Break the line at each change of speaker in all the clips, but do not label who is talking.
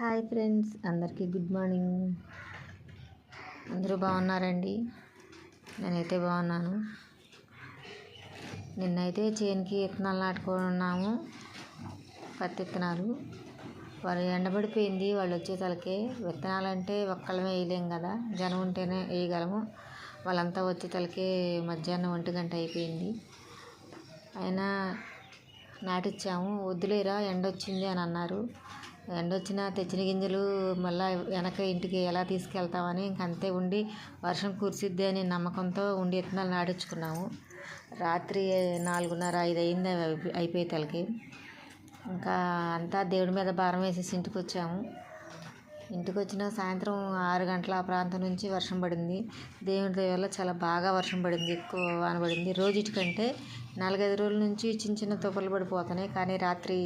Hi friends అందరికీ good morning. అందరూ బాగున్నారండి? నేనైతే బాగున్నాను. నిన్నైతే చేనుకి విత్తనాలు నాటుకున్నాము. పత్తి విత్తనాలు వాళ్ళు ఎండబడిపోయింది వాళ్ళు వచ్చేసరికి విత్తనాలు అంటే ఒక్కళ్ళమే వేయలేం కదా. జనం ఉంటేనే వేయగలము. వాళ్ళంతా వచ్చేసరికి మధ్యాహ్నం ఒంటి గంట అయిపోయింది. అయినా నాటిచ్చాము. వద్దులేరా ఎండ వచ్చింది అని అన్నారు. ఎండొచ్చిన తెచ్చిన గింజలు మళ్ళీ వెనక ఇంటికి ఎలా తీసుకెళ్తామని ఇంక అంతే ఉండి వర్షం కురిసిద్ది అనే నమ్మకంతో ఉండి విత్తనాలు నాటించుకున్నాము రాత్రి నాలుగున్నర ఐదు అయింది అవి అయిపోయే తలకి. ఇంకా అంతా దేవుడి మీద భారం వేసేసి ఇంటికి వచ్చాము ఇంటికి వచ్చిన సాయంత్రం ఆరు గంటల ఆ ప్రాంతం నుంచి వర్షం పడింది. దేవుడి దయ వల్ల చాలా బాగా వర్షం పడింది ఎక్కువ వాన పడింది. రోజుటికంటే నాలుగైదు రోజుల నుంచి చిన్న చిన్న తుప్పలు పడిపోతున్నాయి. కానీ రాత్రి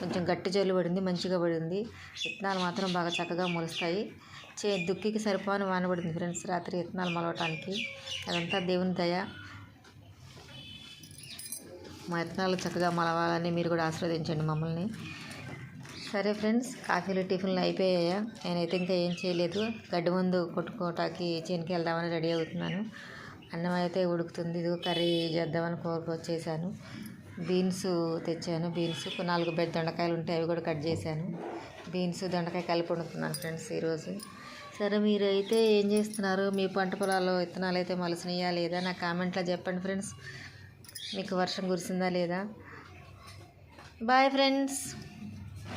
కొంచెం గట్టి జల్లు పడింది మంచిగా పడింది. విత్తనాలు మాత్రం బాగా చక్కగా మొలుస్తాయి. చే దుక్కికి సరిపోని వాన పడింది ఫ్రెండ్స్ రాత్రి విత్తనాలు మొలవటానికి. అదంతా దేవుని దయ. మా విత్తనాలు చక్కగా మలవాలని మీరు కూడా ఆశీర్వదించండి మమ్మల్ని. సరే ఫ్రెండ్స్ కాఫీలు టిఫిన్లు అయిపోయాయా? నేనైతే ఇంకా ఏం చేయలేదు. గడ్డి ముందు కొట్టుకోవటానికి చేనికి వెళ్దామని రెడీ అవుతున్నాను. అన్నం అయితే ఉడుకుతుంది. ఇదిగో కర్రీ చేద్దామని కోరుకొచ్చేసాను బీన్స్ తెచ్చాను. బీన్స్ నాలుగు బెడ్ దొండకాయలు ఉంటాయి అవి కూడా కట్ చేశాను. బీన్స్ దొండకాయ కలిపి వండుతున్నాను ఫ్రెండ్స్ ఈరోజు. సరే మీరు అయితే ఏం చేస్తున్నారు? మీ పంట పొలాల్లో విత్తనాలు అయితే మలుసునియా లేదా? నా కామెంట్లో చెప్పండి ఫ్రెండ్స్. మీకు వర్షం కురిసిందా లేదా? Bye friends.